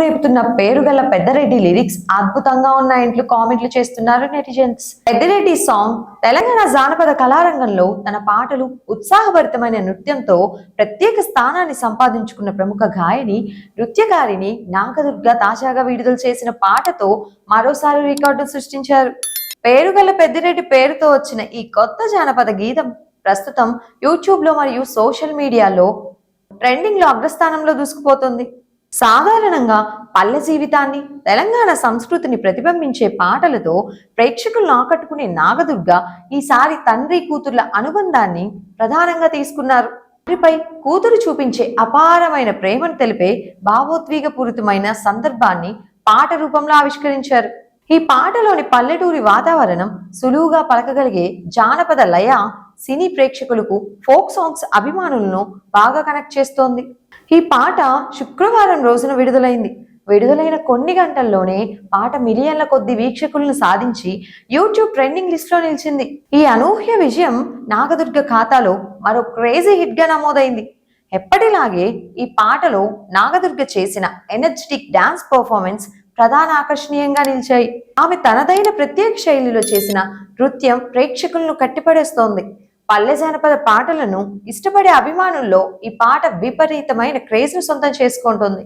రేపుతున్న పేరుగల Peddareddy lyrics అద్భుతంగా ఉన్నాయంటూ కామెంట్లు చేస్తున్నారు నెటిజన్స్. పెద్దరెడ్డి సాంగ్ తెలంగాణ జానపద కళారంగంలో తన పాటలు ఉత్సాహభరితమైన నృత్యంతో ప్రత్యేక స్థానాన్ని సంపాదించుకున్న ప్రముఖ గాయని నృత్యకారిని నాగదుర్గ తాజాగా విడుదల చేసిన పాటతో మరోసారి రికార్డు సృష్టించారు. పేరుగల పెద్దిరెడ్డి పేరుతో వచ్చిన ఈ కొత్త జానపద గీతం ప్రస్తుతం యూట్యూబ్లో మరియు సోషల్ మీడియాలో ట్రెండింగ్లో అగ్రస్థానంలో దూసుకుపోతుంది. సాధారణంగా పల్లె జీవితాన్ని తెలంగాణ సంస్కృతిని ప్రతిబింబించే పాటలతో ప్రేక్షకులను ఆకట్టుకునే నాగదుర్గ ఈసారి తండ్రి కూతుర్ల అనుబంధాన్ని ప్రధానంగా తీసుకున్నారు. తండ్రిపై కూతురు చూపించే అపారమైన ప్రేమను తెలిపే భావోద్వేగపూరితమైన సందర్భాన్ని పాట రూపంలో ఆవిష్కరించారు. ఈ పాటలోని పల్లెటూరి వాతావరణం సులువుగా పలకగలిగే జానపద లయ సినీ ప్రేక్షకులకు ఫోక్ సాంగ్స్ అభిమానులను బాగా కనెక్ట్ చేస్తోంది. ఈ పాట శుక్రవారం రోజున విడుదలైంది. విడుదలైన కొన్ని గంటల్లోనే పాట మిలియన్ల కొద్ది వీక్షకులను సాధించి యూట్యూబ్ ట్రెండింగ్ లిస్ట్లో నిలిచింది. ఈ అనూహ్య విజయం నాగదుర్గ ఖాతాలో మరో క్రేజీ హిట్గా నమోదైంది. ఎప్పటిలాగే ఈ పాటలో నాగదుర్గ చేసిన ఎనర్జెటిక్ డాన్స్ పర్ఫార్మెన్స్ ప్రధాన ఆకర్షణీయంగా నిలిచాయి. ఆమె తనదైన ప్రత్యేక శైలిలో చేసిన నృత్యం ప్రేక్షకులను కట్టిపడేస్తోంది. పల్లె జానపద పాటలను ఇష్టపడే అభిమానుల్లో ఈ పాట విపరీతమైన క్రేజ్ను సొంతం చేసుకుంటుంది.